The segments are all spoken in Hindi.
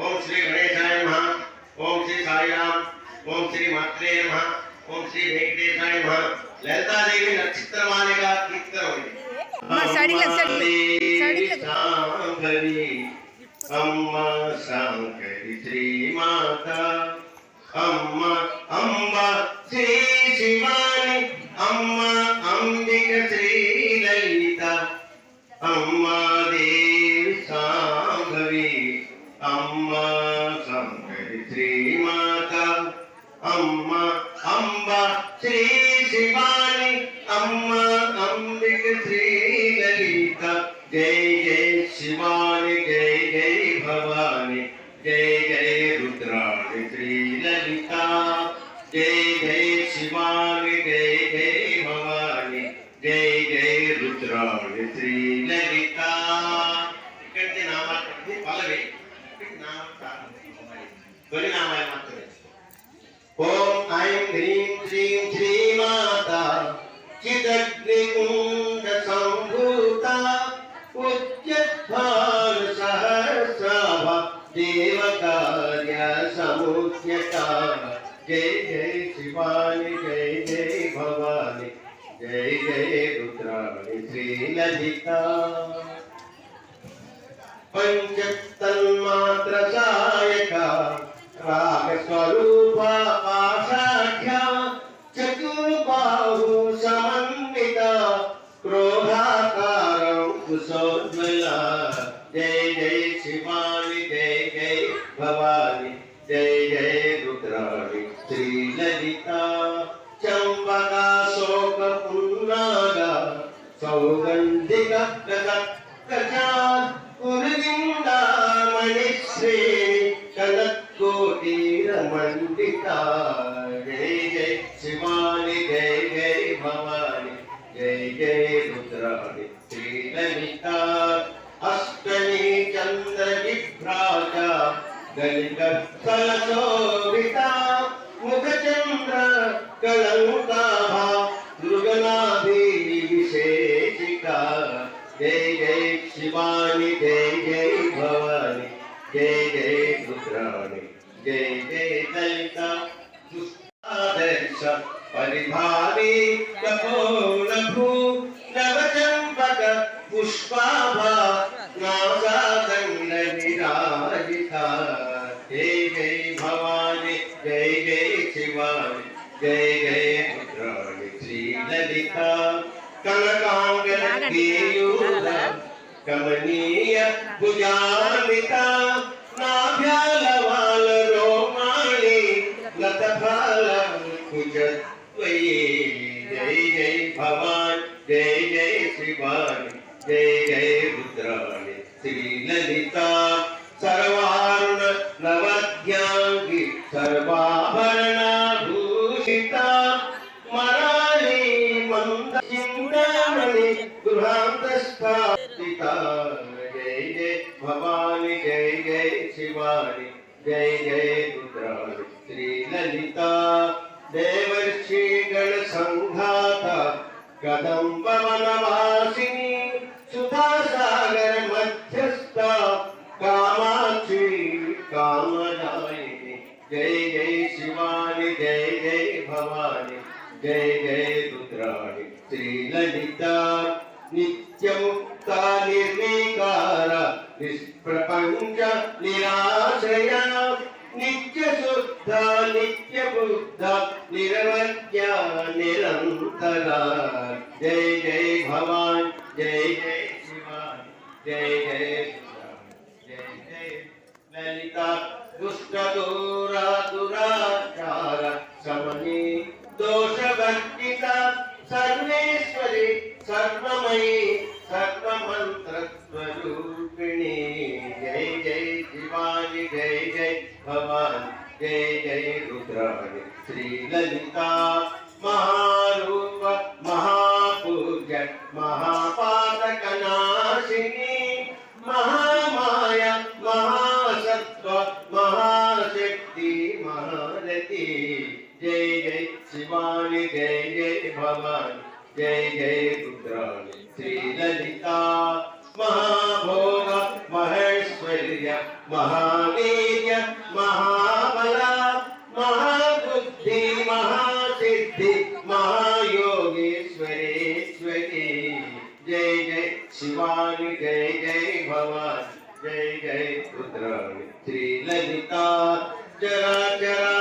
ఓం శ్రీ గణేశాయ నమ. ఓం శ్రీ సాయిరామ్. ఓం శ్రీ మాత్రే నమ. ఓం శ్రీ వెంకటేశాయ నమ. లలితాదేవి నక్షత్రమాలిగా కీర్తనం అమ్మ, శాంకరి శ్రీమాత అమ్మ అంబ శ్రీ శివాని శివాని అమ్మ అంబిక శ్రీ లలిత జై జై శివాని జై జై భవాని జై జై రుద్రాణి శ్రీ లలిత జై జై శివాని జై జై భవాని జై జై రుద్రాణి శ్రీ లలిత ఇక్కడికి నామాలు పల్లవి ఇక్కడికి నామాలు ప్రారంభించాలి. తొలి నామాలు మాత్రమే ఓం ఐం హ్రీం శ్రీం శ్రీమాత यज्ञोङ्गसम्भूता उच्यत्थान् सहस्रा देवकार्यसमुच्यता जय जय शिवानि जय जय भवानि जय जय रुद्राणि श्रीललिता। சோர்மலா ஜெய் ஜெய் சிவாணி ஜெய் ஜெய் பவானி ஜெய் ஜெய் ருத்ராணி ஸ்ரீ லலிதா ಚಂಬಗ ಶೋಕ ಪುನ್ನಾಗ ಸೌಗಂಧಿಕ ಗಜಾಲ್ ಕುರುಗಿಂದ ಮಣಿಶ್ರೀ ಕನಕೋಟಿ ರಮಂಡಿತ ಜಯ ಜಯ ಶಿವಾನಿ चंद्र विभ्राता गलित सलोभिता मुख चंद्र कलंका दुर्गना देवी विशेषिका। जय जय शिवानी, जय जय भवानी, जय जय रुद्राणी, जय जय दलिता, दुष्टादर्श परिभा ಲಲಿತಾ ಕನಕಾಂಗೇಯೂರ ಕಮನೀಯ ಭುಜಾನ್ವಿತ ನಾಭ್ಯಾಲವಾಲ ರೋಮಾಳಿ ಲತಫಾಲ ಕುಜ ತ್ವಯೇ ಜೈ ಜೈ ಭವಾನ್ ಜೈ ಜೈ ಶಿವಾನಿ ಜೈ ಜೈ ರುದ್ರಾಣಿ ಶ್ರೀ ಲಲಿತಾ तिवारी जय जय गुजराल श्री ललिता देवर्षि गणसङ्घाता सुधा सागर मध्यस्था, कामाक्षी, कामदायिनी। जय जय शिवानी जय जय भवानी। जय जय रुद्राणी श्री ललिता नित्य मुक्ता निर्विकारा। నిష్ప్రపంచ నిరాశయ నిత్య శుద్ధ నిత్య బుద్ధ నిరవధ్య నిరంతర జై జై భవాన్ జై జై శివాన్ జై జై రుద్రాణి జై జై లలిత దుష్ట దూర దురాచార సమని దోషవర్జిత సర్వేశ్వరి సర్వమయీ సర్వమంత్రస్వరూపిణి भवान जय जय रुद्राय श्री ललिता महारूप महापूज्य महापातकनाशिनी, महामाया महासत्व महाशक्ति महारती जय जय शिवानी, जय जय भवानी, जय जय रुद्राणी श्री ललिता महाभोग, महेश्वर्य, महावीर। महायोगेश्वरेश्वरी। जय जय शिवानी, जय जय भवानी, जय जय रुद्राणी। श्रीललिता चराचरा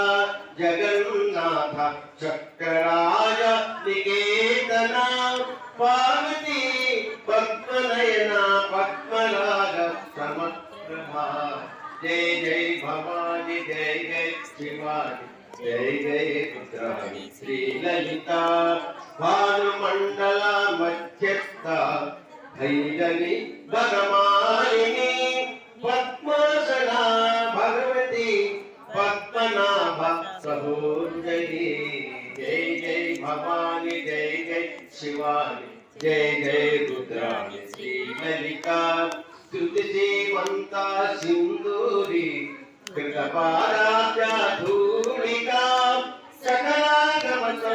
जगन्नाथ, चक्रराज, निकेतना, पार्वती, पद्मनयना पद्मराग समप्रभा। जय जय भवानी, जय जय शिवानी। जय जय रुद्राणी श्रीललिता भानुमण्डल मध्यस्थ भैरवी भगमालिनी पद्मासना भगवती पद्मनाभ प्रभोजयी जय जय भवानी जय जय शिवानी जय जय रुद्राणी श्रीललिता स्तुतिसेवन्ता सिन्दूरी कृतपाराजा धूलिका सकलागमसन्दोह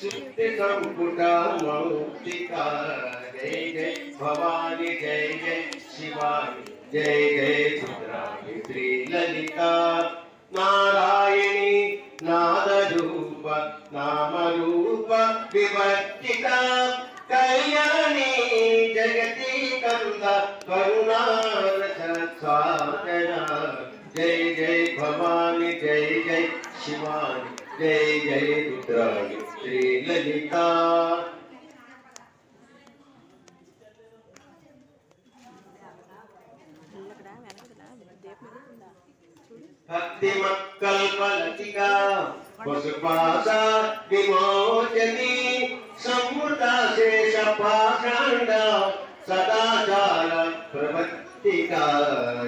शुद्धिसम्पुटा मौक्तिका जय जय भवानी जय जय शिवानी जय जय रुद्राणी श्रीललिता नारायणी नादरूप नामरूप विवर्तिता कल्याणी जगती कंद करुणारस स्वादना जय जय भवानी, जय जय शिवानी, जय जय रुद्राय श्री ललिता। भक्ति भक्तिमत्कल्पलतिका वसुपासा विमोचनी संवृता शेषपाषाण्डा सदाचार प्रवत्ति शक्तिका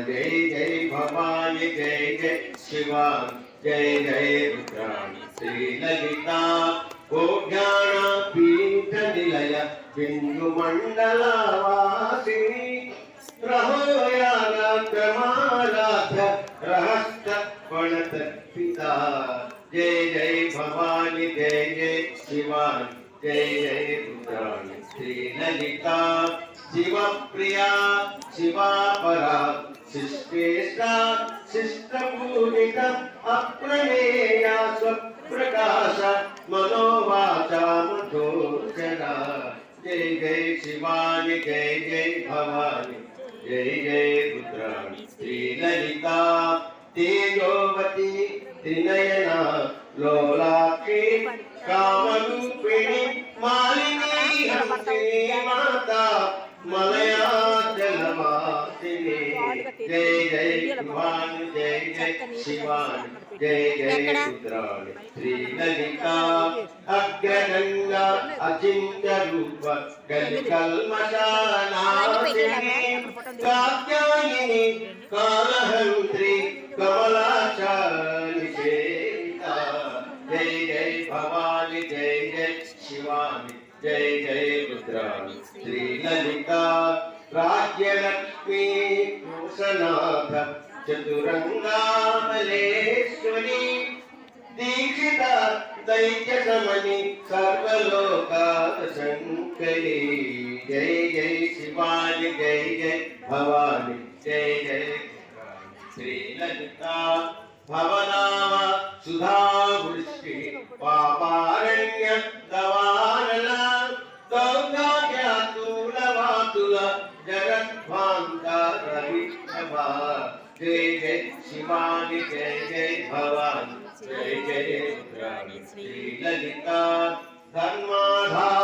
जय जय भवानी, जय जय शिवा जय जय रुद्राणी। श्रीललिता गोज्ञानपीठनिलय बिन्दुमण्डलवासिनी प्रहोयानक्रमाराध्य रहस्तवणत पिता। जय जय भवानी, जय जय शिवा जय जय रुद्राणी। श्रीललिता शिवप्रिया, शिवापरा शिष्टेष्टा शिष्टपूजिता अप्रमेया स्वप्रकाश, मनोवाचा मधोचरा जय जय शिवानी, जय जय भवानी, जय जय रुद्राणी श्रीललिता तेजोवती, त्रिनयना लोलाक्षी कामरूपिणी जय जय भवानी जय जय शिवानी जय जय रुद्राणी श्रीललिता अग्रगंगा अचिन्त्य रूप कलिकल्मषानाशिनी कात्यायिनी कालहन्त्री कमलाचारि सेविता सर्वलोकाशङ्करी जय जय शिवानि जय जय भवानी जय जय श्रीललिता भवनाम सुधा वृष्टि पापारण्य दवानला गौगाख्यातुलवातुल जगद्भान्ता रविषभा जय जय शिवानि जय जय भवानी जय जय रुद्राणि श्रीललिता धर्माधार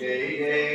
भवानी जय